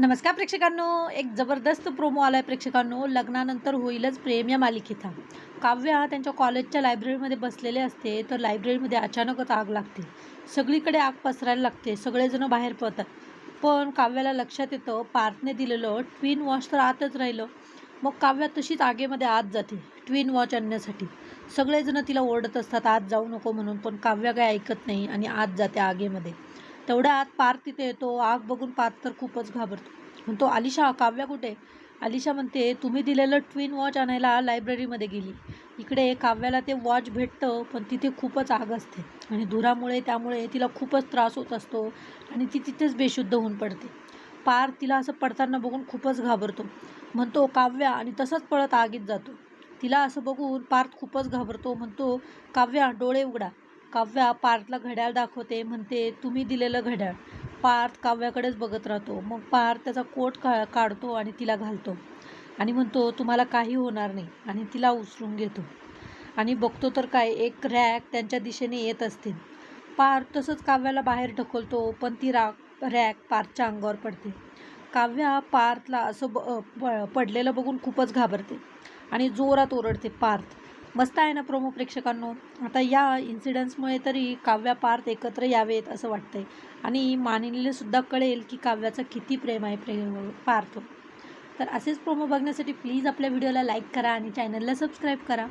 नमस्कार प्रेक्षकांनो. एक जबरदस्त प्रोमो आला आहे प्रेक्षकांनो. लग्नानंतर होईलच प्रेम या मालिकेचा. काव्या त्यांच्या कॉलेजच्या लायब्ररीमध्ये बसलेले असते तर लायब्ररीमध्ये अचानकच आग लागते. सगळीकडे आग पसरायला लागते. सगळेजण बाहेर पळतात पण काव्याला लक्षात येतं पार्थने दिलेलं ट्विन वॉच तर आतच राहिलं. मग काव्या तशीच आगेमध्ये आत जाते ट्विन वॉच आणण्यासाठी. सगळेजण तिला ओरडत असतात आत जाऊ नको म्हणून. पण काव्या काय ऐकत नाही आणि आत जाते आगेमध्ये. तेवढ्या आत पार्थ तिथे येतो. आग बघून पार्थ तर खूपच घाबरतो. म्हणतो आलिशा काव्या कुठे? आलिशा म्हणते तुम्ही दिलेलं ट्विन वॉच आणायला लायब्ररीमध्ये गेली. इकडे काव्याला ते वॉच भेटतं पण तिथे खूपच आग असते. आणि धुरामुळे त्यामुळे तिला खूपच त्रास होत असतो आणि ती तिथेच बेशुद्ध होऊन पडते. पार तिला असं पडताना बघून खूपच घाबरतो. म्हणतो काव्या आणि तसंच पळत आगीत जातो. तिला असं बघून पार्थ खूपच घाबरतो. म्हणतो काव्या डोळे उघडा. काव्या पार्थला घड्याळ दाखवते म्हणते तुम्ही दिलेलं घड्याळ. पार्थ काव्याकडेच बघत राहतो. मग पार्थ त्याचा कोट का काढतो आणि तिला घालतो आणि म्हणतो तुम्हाला काही होणार नाही. आणि तिला उचलून घेतो. आणि बघतो तर काय एक रॅक त्यांच्या दिशेने येत असते. पार्थ तसंच काव्याला बाहेर ढकलतो पण ती रा रॅक पार्थच्या अंगावर पडते. काव्या पार्थला असं ब प- पडलेलं बघून खूपच घाबरते आणि जोरात ओरडते पार्थ मस्त आहे ना प्रोमो प्रेक्षकांनो? आता या इन्सिडन्समुळे तरी काव्या पार्थ एकत्र यावेत असं वाटतंय. आणि मानिनीला सुद्धा कळेल की काव्याचं किती प्रेम आहे प्रेम पार्थ. तर असेच प्रोमो बघण्यासाठी प्लीज आपल्या व्हिडिओला लाईक करा आणि चॅनलला सबस्क्राईब करा.